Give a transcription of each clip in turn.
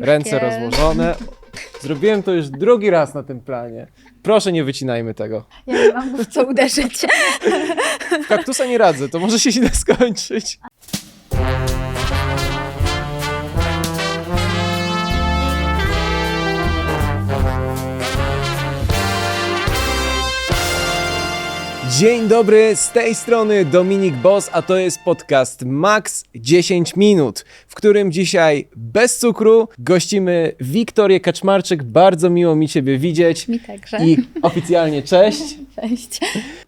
łóżkiem. Ręce rozłożone. Zrobiłem to już drugi raz na tym planie. Proszę nie wycinajmy tego. Ja nie mam w co uderzyć. W kaktusa nie radzę, to może się źle skończyć. Dzień dobry, z tej strony Dominik Boss, a to jest podcast Max 10 Minut, w którym dzisiaj bez cukru gościmy Wiktorię Kaczmarczyk. Bardzo miło mi Ciebie widzieć Mi także. i oficjalnie cześć. Cześć.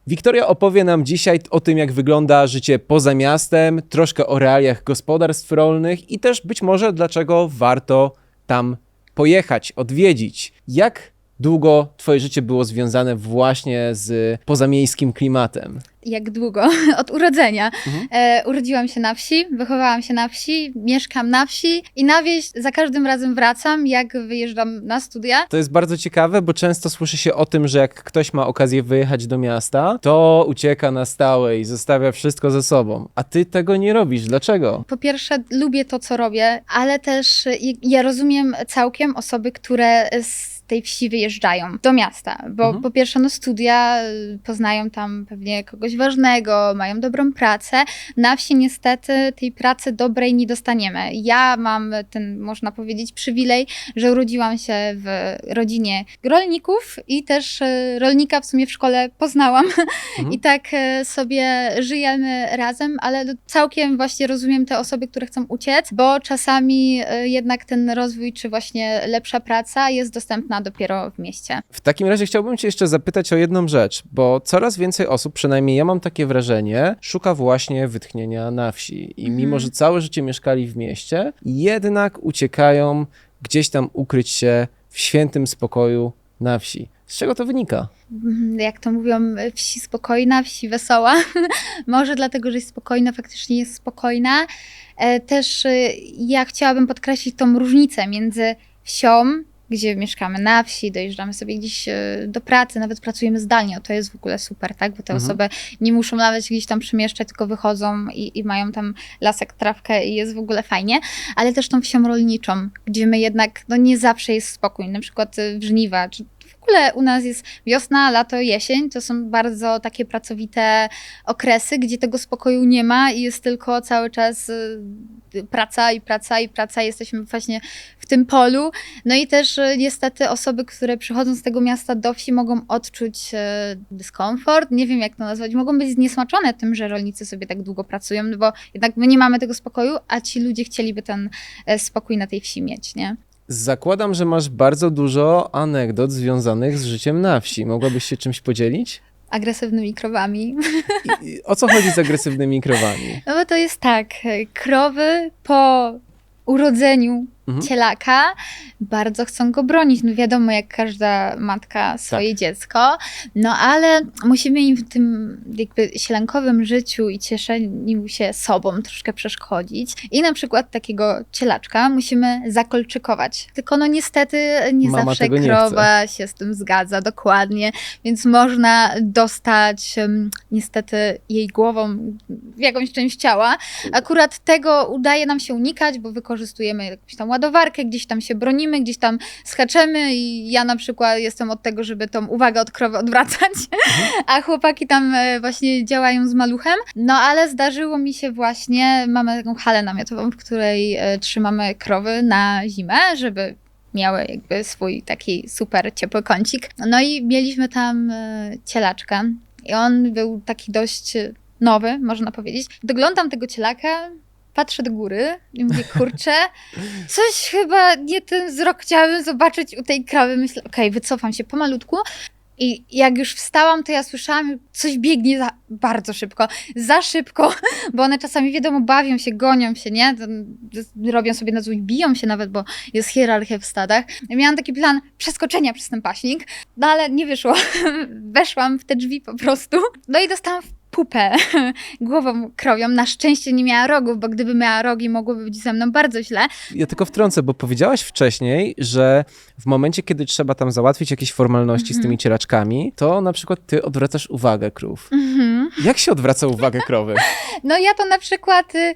Wiktoria opowie nam dzisiaj o tym, jak wygląda życie poza miastem, troszkę o realiach gospodarstw rolnych i też być może dlaczego warto tam pojechać, odwiedzić. Jak długo Twoje życie było związane właśnie z pozamiejskim klimatem? Jak długo? Od urodzenia. Mhm. E, urodziłam się na wsi, wychowałam się na wsi, mieszkam na wsi i na wieś za każdym razem wracam, jak wyjeżdżam na studia. To jest bardzo ciekawe, bo często słyszy się o tym, że jak ktoś ma okazję wyjechać do miasta, to ucieka na stałe i zostawia wszystko ze sobą. A ty tego nie robisz. Dlaczego? Po pierwsze, lubię to, co robię, ale też e, ja rozumiem całkiem osoby, które z tej wsi wyjeżdżają do miasta, bo Mhm. po pierwsze, no studia, y, poznają tam pewnie kogoś ważnego, mają dobrą pracę. Na wsi niestety tej pracy dobrej nie dostaniemy. Ja mam ten, można powiedzieć, przywilej, że urodziłam się w rodzinie rolników i też y, rolnika w sumie w szkole poznałam Mhm. i tak e, sobie żyjemy razem, ale całkiem właśnie rozumiem te osoby, które chcą uciec, bo czasami jednak ten rozwój, czy właśnie lepsza praca jest dostępna dopiero w mieście. W takim razie chciałbym Cię jeszcze zapytać o jedną rzecz, bo coraz więcej osób, przynajmniej ja mam takie wrażenie, szuka właśnie wytchnienia na wsi. I Mhm. mimo, że całe życie mieszkali w mieście, jednak uciekają gdzieś tam ukryć się w świętym spokoju na wsi. Z czego to wynika? Mhm, Jak to mówią, wsi spokojna, wsi wesoła. Może dlatego, że jest spokojna, faktycznie jest spokojna. E, Też e, ja chciałabym podkreślić tą różnicę między wsią, gdzie mieszkamy na wsi, dojeżdżamy sobie gdzieś e, do pracy, nawet pracujemy zdalnie. To jest w ogóle super, tak? Bo te Mhm. osoby nie muszą nawet gdzieś tam przemieszczać, tylko wychodzą i, i mają tam lasek, trawkę i jest w ogóle fajnie. Ale też tą wsią rolniczą, gdzie my jednak, no nie zawsze jest spokój. Na przykład e, w żniwa, czy ogóle u nas jest wiosna, lato, jesień. To są bardzo takie pracowite okresy, gdzie tego spokoju nie ma i jest tylko cały czas y, praca i praca i praca. Jesteśmy właśnie w tym polu. No i też y, niestety osoby, które przychodzą z tego miasta do wsi mogą odczuć y, dyskomfort. Nie wiem jak to nazwać. Mogą być zniesmaczone tym, że rolnicy sobie tak długo pracują, no bo jednak my nie mamy tego spokoju, a ci ludzie chcieliby ten spokój na tej wsi mieć, nie? Zakładam, że masz bardzo dużo anegdot związanych z życiem na wsi. Mogłabyś się czymś podzielić? Agresywnymi krowami. I, o co chodzi z agresywnymi krowami? No bo to jest tak, krowy po urodzeniu Mhm. cielaka bardzo chcą go bronić. No wiadomo, jak każda matka swoje Tak. dziecko, no ale musimy im w tym jakby sielankowym życiu i cieszeniu się sobą troszkę przeszkodzić. I na przykład takiego cielaczka musimy zakolczykować. Tylko no niestety nie Mama zawsze nie krowa się z tym zgadza, dokładnie. Więc można dostać em, niestety jej głową w jakąś część ciała. Akurat tego udaje nam się unikać, bo wykorzystujemy jakąś tam ładowarkę, gdzieś tam się bronimy, gdzieś tam skaczemy i ja na przykład jestem od tego, żeby tą uwagę od krowy odwracać, a chłopaki tam e, właśnie działają z maluchem. No ale zdarzyło mi się właśnie, mamy taką halę namiotową, w której e, trzymamy krowy na zimę, żeby miały jakby swój taki super ciepły kącik. No i mieliśmy tam e, cielaczka i on był taki dość nowy, można powiedzieć. Doglądam tego cielaka, patrzę do góry i mówię, kurczę, coś chyba nie ten wzrok chciałabym zobaczyć u tej krowy. Myślę, okej, wycofam się pomalutku. I jak już wstałam, to ja słyszałam, coś biegnie za, bardzo szybko, za szybko, bo one czasami, wiadomo, bawią się, gonią się, nie? Robią sobie na złość, biją się nawet, bo jest hierarchia w stadach. Ja miałam taki plan przeskoczenia przez ten paśnik, no ale nie wyszło. Weszłam w te drzwi po prostu. No i dostałam w pupę głową krowią. Na szczęście nie miała rogów, bo gdyby miała rogi, mogłoby być ze mną bardzo źle. Ja tylko wtrącę, bo powiedziałaś wcześniej, że w momencie, kiedy trzeba tam załatwić jakieś formalności z Mhm. tymi cielaczkami, to na przykład ty odwracasz uwagę krów. Mhm. Jak się odwraca uwagę krowy? No ja to na przykład y,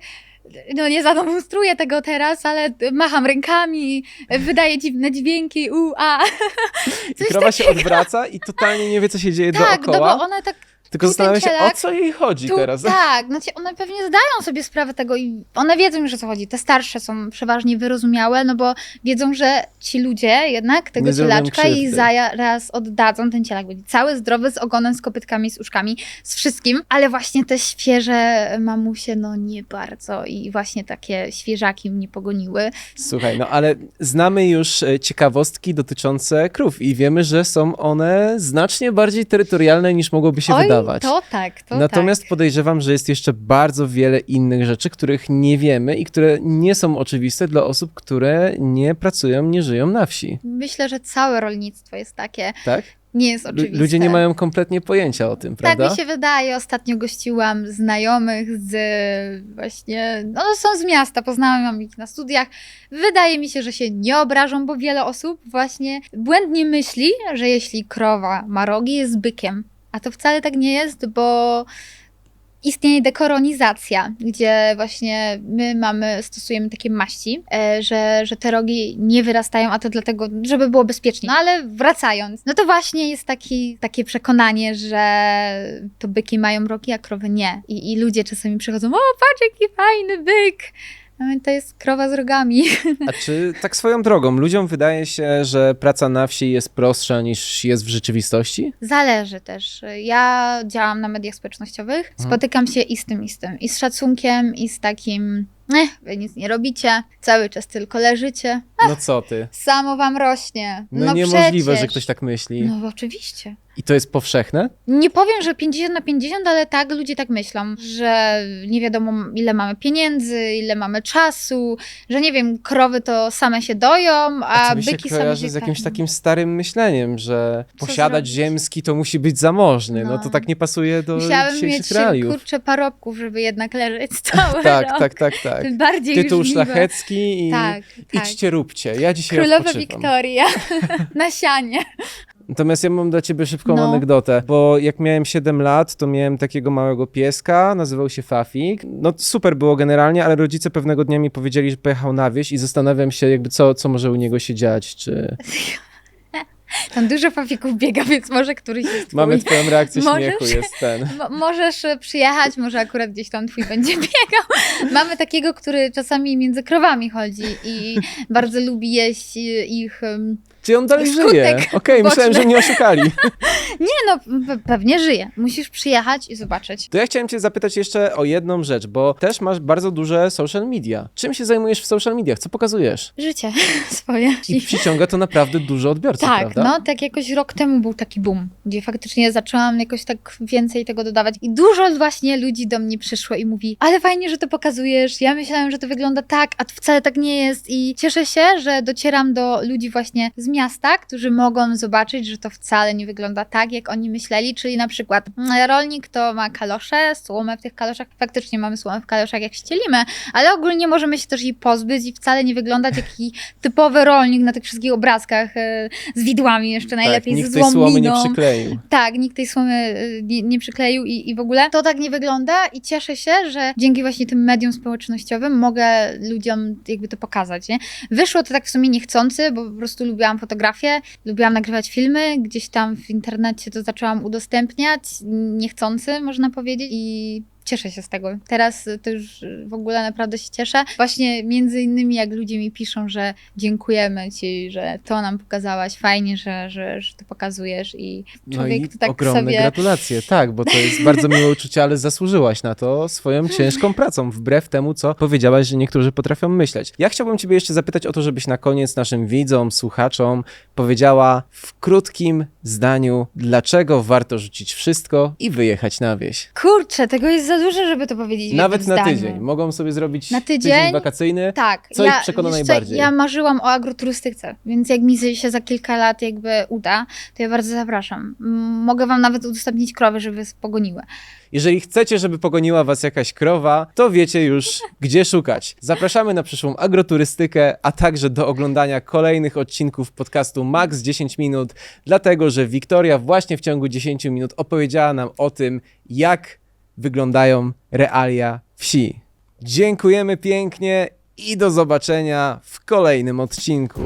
no nie zademonstruję tego teraz, ale macham rękami, wydaję dziwne dźwięki, u, a. I Coś krowa się odwraca i totalnie nie wie, co się dzieje Tak, no dookoła. bo one tak tylko tu zastanawia się, o co jej chodzi Tu, teraz. Tak, znaczy one pewnie zdają sobie sprawę tego i one wiedzą już o co chodzi. Te starsze są przeważnie wyrozumiałe, no bo wiedzą, że ci ludzie jednak tego Nie cielaczka jej zaraz oddadzą. Ten cielak będzie cały, zdrowy, z ogonem, z kopytkami, z uszkami, z wszystkim, ale właśnie te świeże mamusie, no nie bardzo i właśnie takie świeżaki mnie pogoniły. Słuchaj, no ale znamy już e, ciekawostki dotyczące krów i wiemy, że są one znacznie bardziej terytorialne niż mogłoby się Oj, wydawać. To tak, to Natomiast tak. podejrzewam, że jest jeszcze bardzo wiele innych rzeczy, których nie wiemy i które nie są oczywiste dla osób, które nie pracują, nie żyją na wsi. Myślę, że całe rolnictwo jest takie, Tak? nie jest oczywiste. Ludzie nie mają kompletnie pojęcia o tym, prawda? Tak mi się wydaje. Ostatnio gościłam znajomych z właśnie, no są z miasta, poznałam ich na studiach. Wydaje mi się, że się nie obrażą, bo wiele osób właśnie błędnie myśli, że jeśli krowa ma rogi, jest bykiem. A to wcale tak nie jest, bo istnieje dekoronizacja, gdzie właśnie my mamy, stosujemy takie maści, e, że, że te rogi nie wyrastają, a to dlatego, żeby było bezpiecznie. No ale wracając, no to właśnie jest taki, takie przekonanie, że to byki mają rogi, a krowy nie. I, I ludzie czasami przychodzą, o patrz jaki fajny byk! No to jest krowa z rogami. A czy tak swoją drogą, ludziom wydaje się, że praca na wsi jest prostsza niż jest w rzeczywistości? Zależy też. Ja działam na mediach społecznościowych, spotykam się i z tym, i z tym. I z szacunkiem, i z takim, eh, wy nic nie robicie, cały czas tylko leżycie, No co ty? samo wam rośnie. No, No, niemożliwe, przecież. że ktoś tak myśli. No oczywiście. I to jest powszechne? Nie powiem, że 50 na 50, ale tak, ludzie tak myślą, że nie wiadomo ile mamy pieniędzy, ile mamy czasu, że nie wiem, krowy to same się doją, a, A to mi się byki same się z jakimś karmią. takim starym myśleniem, że Co posiadać zrobić? ziemski to musi być zamożny. No. No. to tak nie pasuje do Musiałabym dzisiejszych mieć realiów. kurczę parobków, żeby jednak leżeć cały Tak, rok. tak, tak, tak. Tym bardziej Tytuł już szlachecki i Tak, tak. idźcie, róbcie. Ja dzisiaj Królowa odpoczywam. Wiktoria na sianie. Natomiast ja mam dla ciebie szybką No. anegdotę, bo jak miałem 7 lat, to miałem takiego małego pieska, nazywał się Fafik. No super było generalnie, ale rodzice pewnego dnia mi powiedzieli, że pojechał na wieś i zastanawiam się jakby co, co może u niego się dziać, czy Tam dużo pafików biega, więc może któryś jest twój. mamy twoją reakcję Możesz? śmiechu, jest ten. Mo- możesz e, przyjechać, może akurat gdzieś tam twój będzie biegał. Mamy takiego, który czasami między krowami chodzi i bardzo lubi jeść e, ich... em, Czy on dalej Skutek żyje? Okej, myślałem, boczny. że mnie oszukali. Nie no, pe- pewnie żyje. Musisz przyjechać i zobaczyć. To ja chciałem cię zapytać jeszcze o jedną rzecz, bo też masz bardzo duże social media. Czym się zajmujesz w social mediach? Co pokazujesz? Życie swoje. I przyciąga to naprawdę dużo odbiorców, Tak, prawda? no tak jakoś rok temu był taki boom, gdzie faktycznie zaczęłam jakoś tak więcej tego dodawać i dużo właśnie ludzi do mnie przyszło i mówi, ale fajnie, że to pokazujesz, ja myślałam, że to wygląda tak, a to wcale tak nie jest i cieszę się, że docieram do ludzi właśnie z miasta, którzy mogą zobaczyć, że to wcale nie wygląda tak, jak oni myśleli, czyli na przykład mm, rolnik to ma kalosze, słomę w tych kaloszach, faktycznie mamy słomę w kaloszach jak ścielimy, ale ogólnie możemy się też jej pozbyć i wcale nie wyglądać jak typowy rolnik na tych wszystkich obrazkach e, z widłami jeszcze najlepiej, tak, nikt ze tej złą słomy nie miną. przykleił. Tak, nikt tej słomy y, nie, nie przykleił i, i w ogóle to tak nie wygląda i cieszę się, że dzięki właśnie tym mediom społecznościowym mogę ludziom jakby to pokazać, nie? Wyszło to tak w sumie niechcący, bo po prostu lubiłam fotografię, lubiłam nagrywać filmy, gdzieś tam w internecie to zaczęłam udostępniać, niechcący można powiedzieć. I cieszę się z tego. Teraz to już w ogóle naprawdę się cieszę. Właśnie między innymi jak ludzie mi piszą, że dziękujemy ci, że to nam pokazałaś, fajnie, że, że, że to pokazujesz i No człowiek i to tak ogromne sobie... gratulacje, tak, bo to jest bardzo miłe uczucie, ale zasłużyłaś na to swoją ciężką pracą, wbrew temu, co powiedziałaś, że niektórzy potrafią myśleć. Ja chciałbym ciebie jeszcze zapytać o to, żebyś na koniec naszym widzom, słuchaczom powiedziała w krótkim zdaniu, dlaczego warto rzucić wszystko i wyjechać na wieś. Kurczę, tego jest za dużo, żeby to powiedzieć w Nawet jednym na zdaniu. tydzień. Mogą sobie zrobić Na tydzień? wakacyjny. Tak. Co ich przekona wiesz najbardziej? ja marzyłam o agroturystyce, więc jak mi się za kilka lat jakby uda, to ja bardzo zapraszam. M, Mogę wam nawet udostępnić krowy, żeby pogoniły. Jeżeli chcecie, żeby pogoniła was jakaś krowa, to wiecie już, gdzie szukać. Zapraszamy na przyszłą agroturystykę, a także do oglądania kolejnych odcinków podcastu Max 10 minut, dlatego że Wiktoria właśnie w ciągu 10 minut opowiedziała nam o tym, jak wyglądają realia wsi. Dziękujemy pięknie i do zobaczenia w kolejnym odcinku.